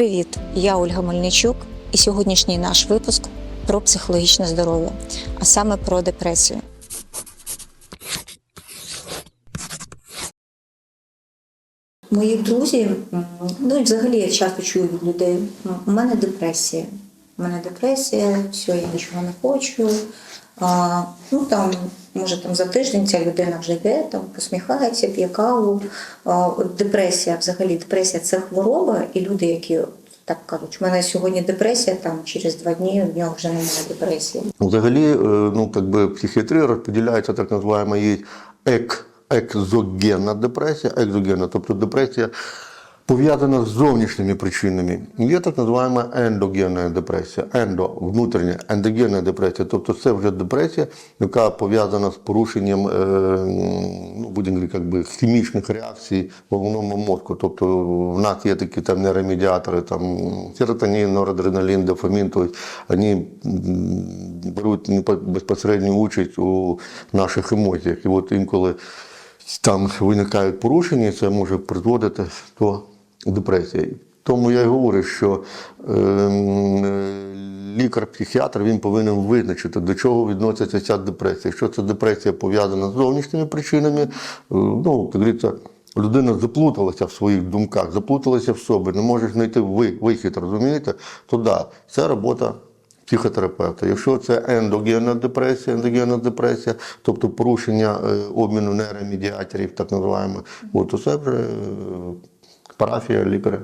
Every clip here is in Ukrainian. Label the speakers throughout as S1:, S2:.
S1: Привіт! Я Ольга Мельничук, і сьогоднішній наш випуск про психологічне здоров'я, а саме про депресію. Мої друзі, ну і взагалі я часто чую від людей, у мене депресія. У мене депресія, все, я нічого не хочу. А, ну там, може, там за тиждень ця людина вже йде, там посміхається, п'є каву. Депресія, взагалі, депресія це хвороба, і люди, які так кажуть, у мене сьогодні депресія, там через два дні в нього вже немає депресії.
S2: Взагалі, е, ну, как би психіатрія розподіляється так називаємо її ек, екзогенна депресія, екзогенна, тобто депресія пов'язана з зовнішніми причинами. Є так називаємо ендогенна депресія, ендо, внутрішня, ендогенна депресія, тобто це вже депресія, яка пов'язана з порушенням е, ну, будемо би, хімічних реакцій в головному мозку. Тобто в нас є такі там нейромедіатори, там серотонін, норадреналін, дофамін, тобто вони беруть безпосередню участь у наших емоціях. І от інколи там виникають порушення, це може призводити до депресії. Тому я й говорю, що е, лікар-психіатр він повинен визначити, до чого відноситься ця депресія. Якщо ця депресія пов'язана з зовнішніми причинами, е, ну, говориться, людина заплуталася в своїх думках, заплуталася в собі, не може знайти вихід, розумієте, то да, це робота психотерапевта. Якщо це ендогенна депресія, ендогенна депресія, тобто порушення е, обміну нейромедіаторів, так називаємо, то це вже е, парафія лікаря.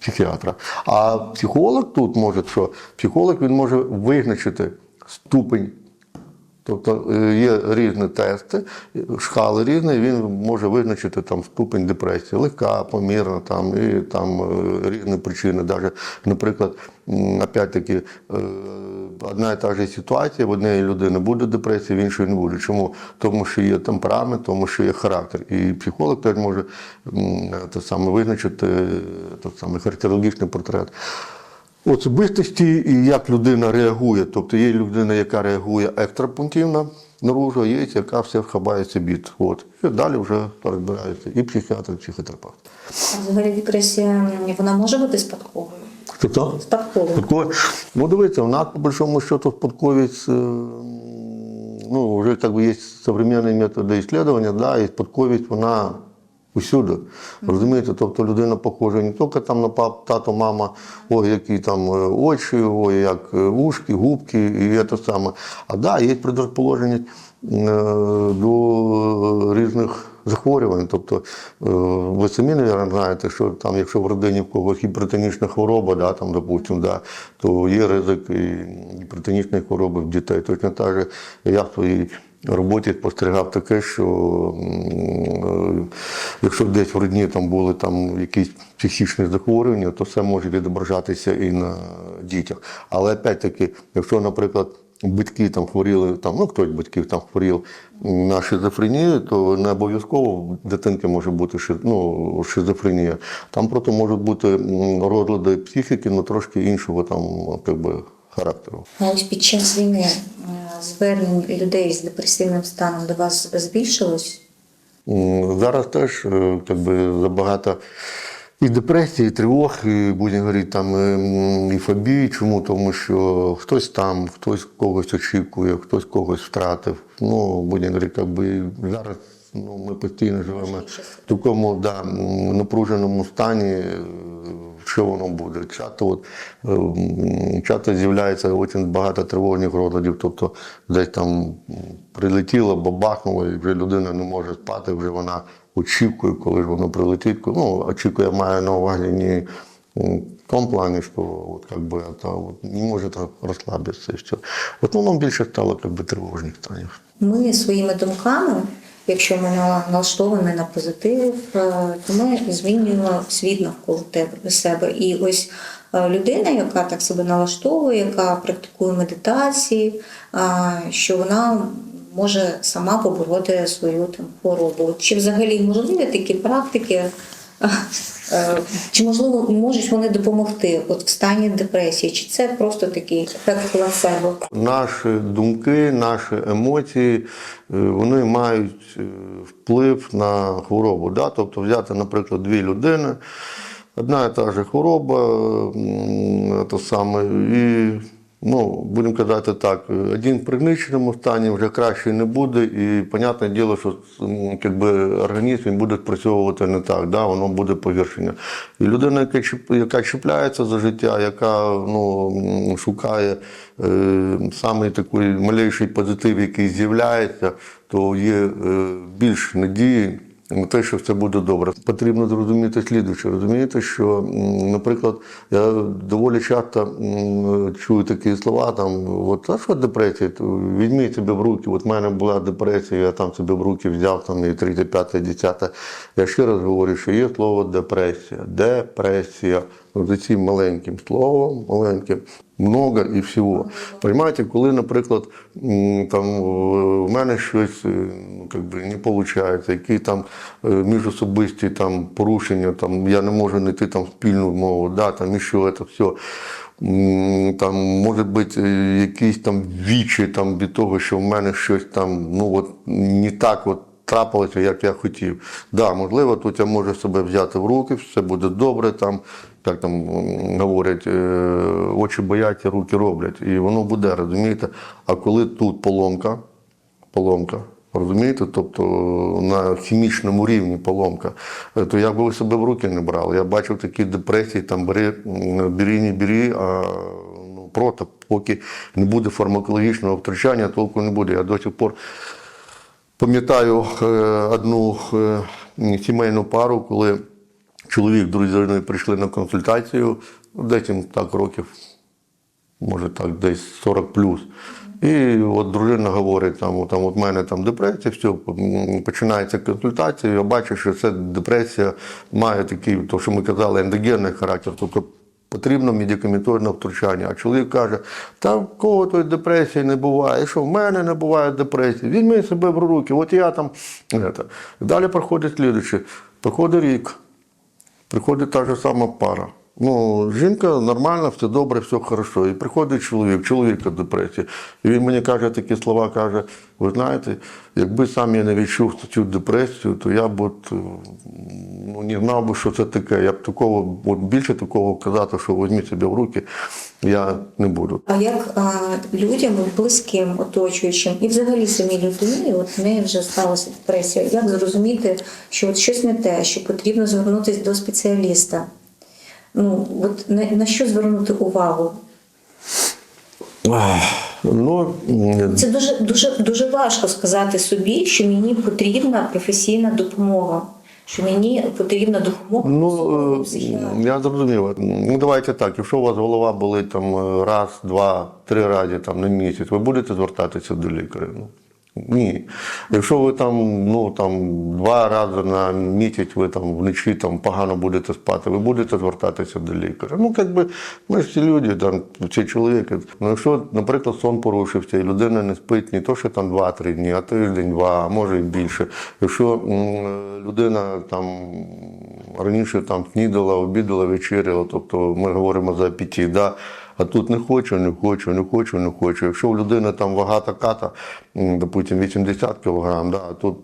S2: Психіатра. А психолог тут може що? Психолог він може визначити ступень. Тобто е, є різні тести, шкали різні, він може визначити там ступень депресії, легка, помірна, там, і там е, різні причини. Даже, наприклад, опять-таки, е, одна і та ж ситуація, в однієї людини буде депресія, в іншої не буде. Чому? Тому що є темперамент, тому що є характер. І психолог теж може те саме визначити е, той самий характерологічний портрет особистості і як людина реагує. Тобто є людина, яка реагує екстрапунктивно наружу, а є яка все хабає собі. От. І далі вже розбираються і психіатр, і психотерапевт.
S1: А взагалі депресія вона може бути спадковою?
S2: Тобто,
S1: Спадковою.
S2: спадково. Ну, дивіться, у нас по большому счету спадковість, е, ну, вже як би є современні методи ісследування, да, і спадковість вона усюди. Розумієте, тобто людина похожа не тільки там на пап, тато, мама, ой, які там е, очі, ой, як е, ушки, губки і те саме. А да, є предрозположеність е, до різних захворювань. Тобто ви самі, мабуть, знаєте, що там, якщо в родині в когось гіпертонічна хвороба, да, там, допустим, да, то є ризик і гіпертонічної хвороби в дітей. Точно так же я в своїй роботі спостерігав таке, що е, якщо десь в родні там були там якісь психічні захворювання, то це може відображатися і на дітях. Але опять-таки, якщо, наприклад, батьки там хворіли, там, ну хтось батьків там хворів на шизофренію, то не обов'язково в дитинки може бути ши- ну, шизофренія. Там просто можуть бути розлади психіки, ну трошки іншого там, як би, характеру.
S1: А ось під час війни е, звернень людей з депресивним станом до вас збільшилось?
S2: Зараз теж е, як би, забагато і депресії, і тривог, і будемо говорити, там, ем, і фобії. Чому? Тому що хтось там, хтось когось очікує, хтось когось втратив. Ну, будемо говорити, як би зараз ну, ми постійно живемо в такому да, напруженому стані. е, Що воно буде? Часто, от, е, часто з'являється дуже багато тривожних розладів, тобто десь там прилетіло, бабахнуло, і вже людина не може спати, вже вона очікує, коли ж воно прилетить. Ну, очікує, має на увазі не м, в тому плані, що от, как би, та, от, не може так розслабитися. В основному більше стало как би, тривожних станів.
S1: Ми своїми думками, якщо ми на- налаштовані на позитив, е, то ми змінюємо світ навколо тебе себе. І ось е, людина, яка так себе налаштовує, яка практикує медитації, е, що вона може сама побороти свою там хворобу. Чи взагалі можливі такі практики? Е, Чи можливо можуть вони допомогти от в стані депресії? Чи це просто такий ефект плацебо?
S2: Наші думки, наші емоції, е, вони мають е, вплив на хворобу. Да? Тобто взяти, наприклад, дві людини. одна і та же хвороба, то саме, і ну, будемо казати так, один в пригниченому стані вже краще не буде, і понятне діло, що якби, організм він буде спрацьовувати не так, да, воно буде погіршення. І людина, яка, яка чіпляється за життя, яка ну, шукає е, саме такий малейший позитив, який з'являється, то є е, більш надії на те, що все буде добре. Потрібно зрозуміти слідуюче. Розумієте, що, наприклад, я доволі часто чую такі слова, там, от, а що депресія? Візьміть себе в руки. От в мене була депресія, я там себе в руки взяв, там і 3, 5, 10. Я ще раз говорю, що є слово депресія. Депресія. Ну, За цим маленьким словом, маленьким, много і всього. Понимаєте, коли, наприклад, там в в мене щось е, ну, не виходить, які там е, міжособисті там, порушення, там, я не можу знайти там спільну мову, да, там, і що це все. Там може бути е, якісь там вічі там, від того, що в мене щось там ну, от, не так от трапилося, як я хотів. Да, можливо, тут я можу себе взяти в руки, все буде добре, там, як там говорять, е, очі бояться, руки роблять. І воно буде, розумієте? А коли тут поломка, поломка. Розумієте, тобто на хімічному рівні поломка, е, то як би себе в руки не брали. Я бачив такі депресії, там бери, м, бери, не бери, а ну, проти, поки не буде фармакологічного втручання, толку не буде. Я до сих пор Пам'ятаю е, одну е, сімейну пару, коли чоловік дружиною прийшли на консультацію, десь їм так років, може так, десь 40 плюс. І от дружина говорить, там, там от мене там депресія, все, починається консультація. Я бачу, що це депресія має такий, то, що ми казали, ендогенний характер. Тобто Потрібно медикаментозне втручання. А чоловік каже, та в кого то депресії не буває, що в мене не буває депресії. Візьми себе в руки, от я там. Далі проходить слідуюче. Проходить рік, приходить та ж сама пара. Ну, жінка нормальна, все добре, все хорошо. І приходить чоловік, чоловіка депресія. І він мені каже такі слова, каже: ви знаєте, якби сам я не відчув цю депресію, то я б от, ну, не знав би, що це таке. Я б такого, от більше такого казати, що візьміть себе в руки, я не буду.
S1: А як а, людям, близьким, оточуючим, і взагалі самій людині, от в неї вже сталася депресія, як зрозуміти, що от щось не те, що потрібно звернутися до спеціаліста? Ну, от на, на що звернути увагу?
S2: Ну,
S1: Це дуже, дуже, дуже важко сказати собі, що мені потрібна професійна допомога, що мені потрібна допомога
S2: Ну, е, я зрозумів. Ну, давайте так, якщо у вас голова болить там е, раз, два, три рази там, на місяць, ви будете звертатися до лікаря? Ну, ні. Якщо ви там, ну, там, два рази на місяць ви там вночі там, погано будете спати, ви будете звертатися до лікаря. Ну, як би, ми ж ці люди, там, ці чоловіки. Ну, якщо, наприклад, сон порушився, і людина не спить не то, що там 2-3 дні, а тиждень-два, а може і більше. Якщо людина там раніше там снідала, обідала, вечеряла, тобто ми говоримо за апетит, да? А тут не хочу, не хочу, не хочу, не хочу. Якщо у людини там вага така, допустим, 80 кг, да, тут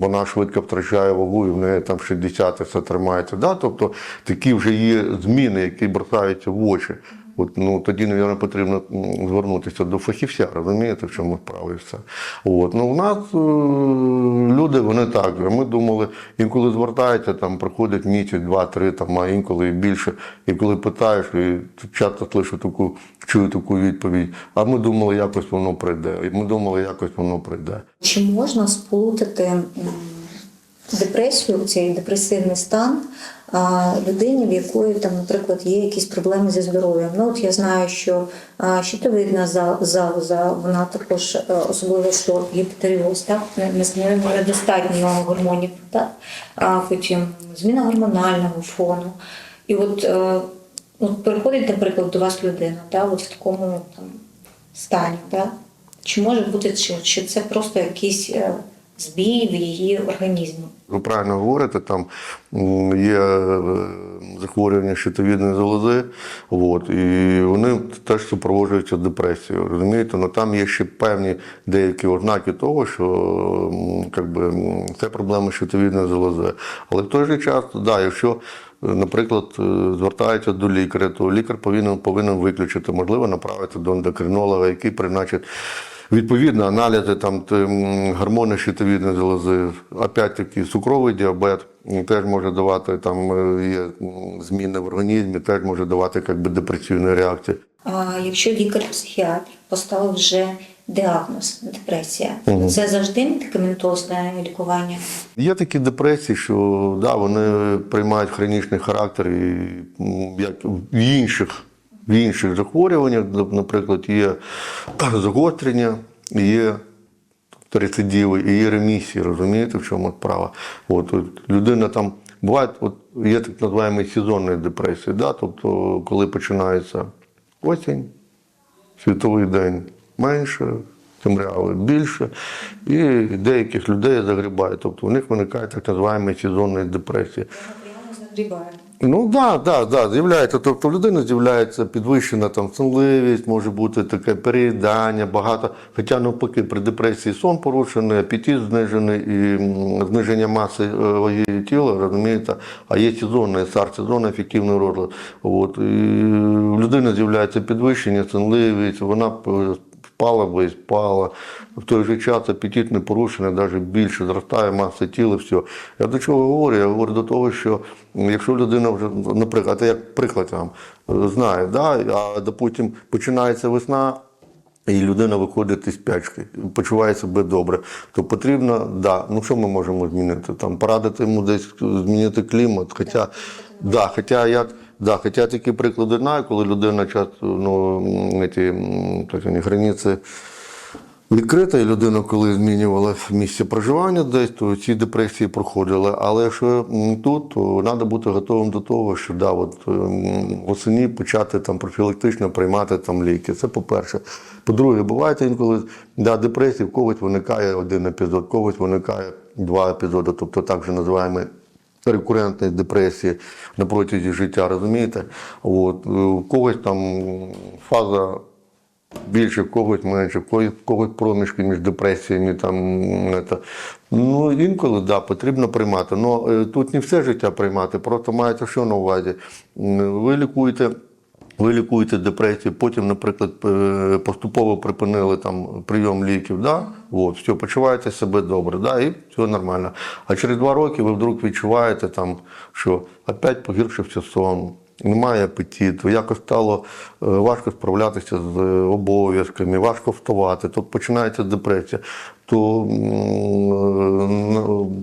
S2: вона швидко втрачає вагу, і в неї там 60 все тримається. Да? Тобто такі вже є зміни, які бросаються в очі. От, ну, тоді, мабуть, потрібно звернутися до фахівця, розумієте, в чому все. От. Ну, у нас е, люди, вони так. Ми думали, інколи звертаються, там приходять місяць, два, три, там, а інколи і більше. І коли питаєш, і часто слышу таку, чую таку відповідь, а ми думали, якось воно прийде. Ми думали, якось воно прийде.
S1: Чи можна сплутати депресію, цей депресивний стан людині, в якої там, наприклад, є якісь проблеми зі здоров'ям? Ну, от я знаю, що щитовидна за- залоза, вона також е, особливо що гіпотеріоз, так не- не- недостатньо гормонів, так а потім зміна гормонального фону. І от, е, от приходить, наприклад, до вас людина, да, от в такому там стані, да? Чи може бути, чи, чи це просто якийсь е, збій в її організмі?
S2: Ви правильно говорите, там є е, захворювання щитовідної залози, от, і вони теж супроводжуються депресією. Розумієте, ну там є ще певні деякі ознаки того, що би, це проблема щитовідної залози. Але в той же час, да, якщо наприклад, е, звертається до лікаря, то лікар повинен, повинен виключити, можливо, направити до ендокринолога, який призначить відповідно аналізи, там гормони щитовідної залози, опять-таки цукровий діабет теж може давати там е, є зміни в організмі, теж може давати як би, депресивні реакції.
S1: А якщо лікар-психіатр поставив вже діагноз депресія, це завжди медикаментозне лікування.
S2: Є такі депресії, що да, вони приймають хронічний характер, і як в інших, в інших захворюваннях, наприклад, є загострення, є рецидиви, і є ремісії, розумієте, в чому справа. От, от людина там буває, от є так називаємо сезонні депресії, да? тобто коли починається осінь, світовий день менше, темряви більше, і деяких людей загрібає. Тобто у них виникає так називаємо сезонні депресії. Ну да, да, да, з'являється. Тобто в людини з'являється підвищена там сонливість, може бути таке переїдання, багато. Хоча навпаки, при депресії сон порушений, апетит знижений і зниження маси е, ваги тіла, розумієте, а є сезонний сар, сезонний ефективний розлад. От, і в людини з'являється підвищення, сонливість, вона п- спала би і спала. В той же час апетит не порушений, навіть більше зростає маса тіла, все. Я до чого говорю? Я говорю до того, що якщо людина вже, наприклад, я як приклад вам е, знаю, да, а допустим, починається весна. І людина виходить із спячки, почуває себе добре, то потрібно, да, ну що ми можемо змінити? Там порадити йому десь змінити клімат. Хоча, да, хоча я да, хоча такі приклади знаю, коли людина ну, ці, так звані границі відкрита, і людина, коли змінювала місце проживання десь, то ці депресії проходили. Але якщо тут, то треба бути готовим до того, що да, от, м, почати там профілактично приймати там ліки. Це по-перше. По-друге, буває інколи да, депресії, в когось виникає один епізод, когось виникає два епізоди, тобто так же називаємо рекурентної депресії на протязі життя, розумієте? От, е, у когось там фаза більше, в когось менше, в когось, проміжки між депресіями. Там, це. Ну, інколи да, потрібно приймати. але тут не все життя приймати, просто мається що на увазі. Ви лікуєте. Ви лікуєте депресію, потім, наприклад, е, поступово припинили там прийом ліків, да? От, все, почуваєте себе добре, да? і все нормально. А через два роки ви вдруг відчуваєте, там, що опять погіршився сон, немає апетиту, якось стало е, важко справлятися з е, обов'язками, важко вставати, тобто починається депресія. То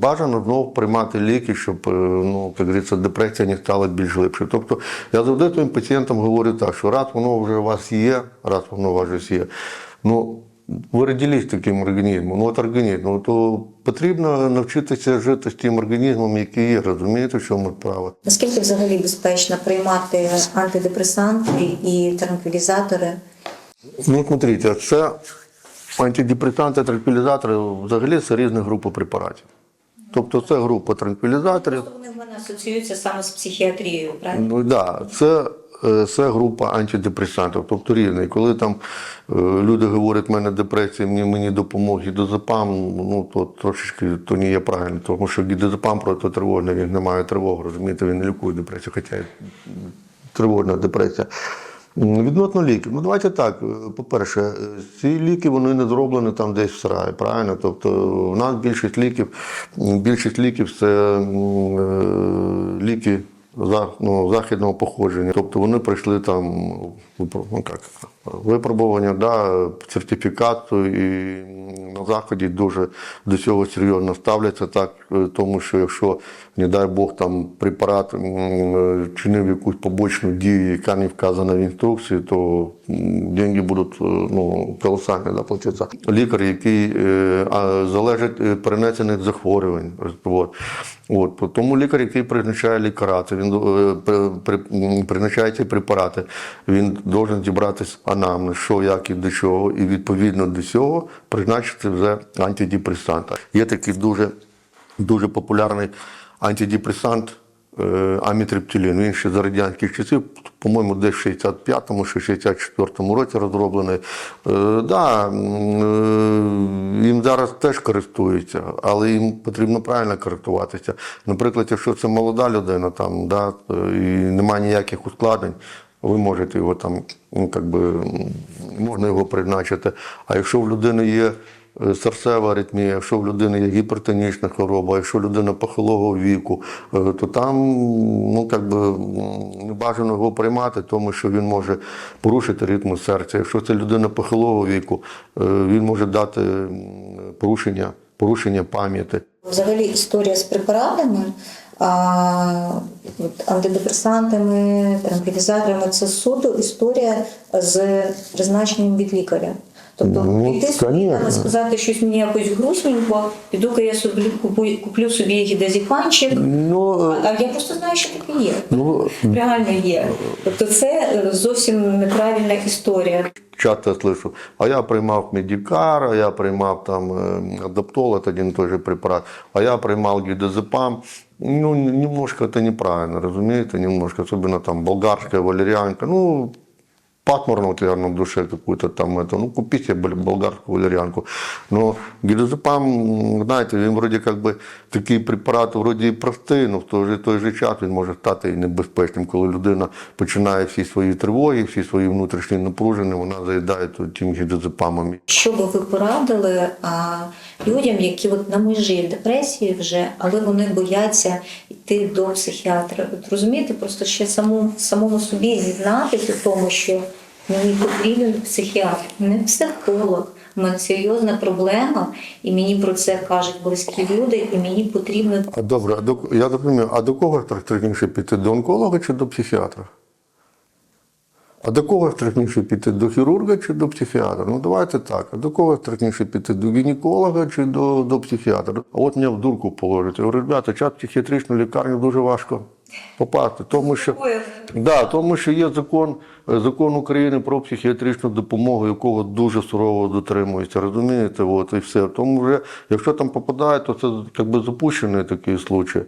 S2: бажано знову приймати ліки, щоб е, ну, як говориться, депресія не стала більш глибше. Тобто я завжди своїм пацієнтам говорю так, що раз воно вже у вас є, раз воно у вас вже є, ну ви родились таким організмом, ну от організм, ну, то потрібно навчитися жити з тим організмом, який є, розумієте, в чому справа.
S1: Наскільки взагалі безпечно приймати антидепресанти і транквілізатори?
S2: Ну, смотрите, це антидепресанти, транквілізатори взагалі це різні групи препаратів. Тобто це група транквілізаторів.
S1: Вони в мене асоціюються саме з психіатрією, правильно?
S2: Ну да, це, е, це група антидепресантів, тобто різний. Коли там е, люди говорять, в мене депресія, мені, мені допомог гідозепам, ну то трошечки то не є правильно, тому що гідозепам просто тривожний, він не має тривоги, розумієте, він не лікує депресію, хоча тривожна депресія. М, Відносно ліків. Ну давайте так. е, По-перше, е, ці ліки вони не зроблені там десь в сараї, правильно? Тобто у нас більшість ліків, більшість ліків це е, ліки ну, західного походження. Тобто вони пройшли там ну, як, випробування, да, сертифікацію і на заході дуже до цього серйозно ставляться, так, тому що якщо, не дай Бог, там препарат е, чинив якусь побочну дію, яка не вказана в інструкції, то деньги будуть е, ну, колосальні доплатитися. Лікар, який е, залежить від перенесених захворювань. От. От, тому лікар, який призначає лікарати, він е, при, при, призначає ці препарати, він должен зібрати анамнез, що, як і до чого, і відповідно до цього призначити вже антидепресант. Є такий дуже, дуже популярний антидепресант е, амітриптилін. Він ще за радянських часів, по-моєму, десь в 65-му чи 64-му році розроблений. Е, Да, е, їм зараз теж користуються, але їм потрібно правильно користуватися. Наприклад, якщо це молода людина, там, да, і немає ніяких ускладнень, ви можете його там, ну, как би, можна його призначити. А якщо в людини є серцева аритмія, якщо в людини є гіпертонічна хвороба, якщо людина похилого віку, е, то там ну, как би, не бажано його приймати, тому що він може порушити ритм серця. Якщо це людина похилого віку, е, він може дати порушення, порушення пам'яті.
S1: Взагалі історія з препаратами, а, антидепресантами, транквілізаторами це суто історія з призначенням від лікаря. Тобто
S2: Ну,
S1: піти собі
S2: конечно.
S1: там, сказати щось мені якось грустненько, піду-ка я собі куплю, куплю собі гідазіпанчик,
S2: Ну, е,
S1: а я просто знаю, що таке є.
S2: ну,
S1: Реально є. Тобто це е, зовсім неправильна історія.
S2: часто слышу, а я приймав медикар, а я приймав там э, адаптол, это один и той же препарат, а я приймав гидозепам. Ну, немножко это неправильно, разумеете, немножко, особенно там болгарская валерьянка, ну, патмурно у тебя на душе какую-то там это, ну, купи себе бл- болгарскую валерьянку. Но гидозепам, м, знаєте, він вроді как би такий препарат вроді і простий, але в той же, той же час він може стати небезпечним, коли людина починає всі свої тривоги, всі свої внутрішні напруження, вона заїдає тим гідозепамом.
S1: Що би ви порадили а, людям, які от на межі депресії вже, але вони бояться йти до психіатра? Розумієте, просто ще самому, самому собі зізнатися в тому, що мені потрібен психіатр, не психолог. У мене серйозна проблема, і мені про це кажуть близькі люди, і мені потрібно
S2: А добре, а до, я розумію, а до кого страшніше піти? До онколога чи до психіатра? А до кого страшніше піти? До хірурга чи до психіатра? Ну давайте так. А до кого страшніше піти? До гінеколога чи до, до психіатра? А от мене в дурку положить. Я говорю, ребята, час психіатричну лікарню дуже важко попасти. Тому що, да, тому що є закон, закон України про психіатричну допомогу, якого дуже сурово дотримується. Розумієте? От, і все. Тому вже, якщо там попадає, то це якби запущений такий случай.